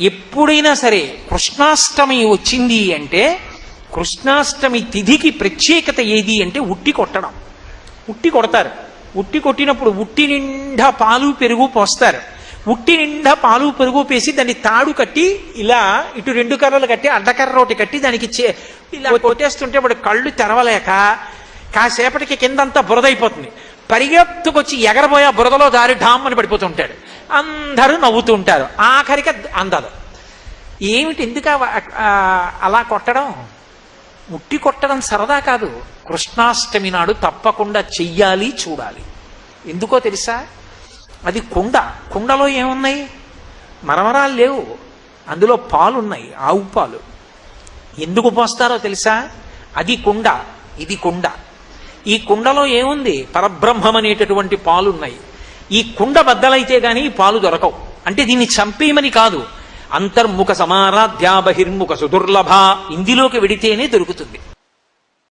ఎప్పుడైనా సరే కృష్ణాష్టమి వచ్చింది అంటే కృష్ణాష్టమి తిథికి ప్రత్యేకత ఏది అంటే ఉట్టి కొట్టడం. ఉట్టి కొడతారు. ఉట్టి కొట్టినప్పుడు ఉట్టి నిండా పాలు పెరుగు పోస్తారు. ఉట్టి నిండా పాలు పెరుగు పేసి దాన్ని తాడు కట్టి ఇలా ఇటు రెండు కర్రలు కట్టి అడ్డకర్ర ఒకటి కట్టి దానికి చే ఇలా కొట్టేస్తుంటే వాడు కళ్ళు తెరవలేక కాసేపటికి కిందంతా బురదైపోతుంది. పరిగెత్తుకొచ్చి ఎగరబోయే బురదలో దారి ఢామ్ అని పడిపోతుంటాడు. అందరూ నవ్వుతూ ఉంటారు. ఆఖరికి అందదు ఏమిటి ఎందుకు అలా కొట్టడం? ఉట్టి కొట్టడం సరదా కాదు. కృష్ణాష్టమి నాడు తప్పకుండా చెయ్యాలి చూడాలి. ఎందుకో తెలుసా? అది కుండ. కుండలో ఏమున్నాయి? మరమరాలు లేవు. అందులో పాలున్నాయి ఆవు పాలు. ఎందుకు పోస్తారో తెలుసా? అది కుండ. ఇది కుండ. ఈ కుండలో ఏముంది? పరబ్రహ్మం అనేటటువంటి పాలున్నాయి. ఈ కుండ బద్దలైతే గాని పాలు దొరకవు. అంటే దీన్ని చంపేయమని కాదు. అంతర్ముఖ సమారాధ్యా బహిర్ముఖ సుదుర్లభ ఇందులోకి వెడితేనే దొరుకుతుంది.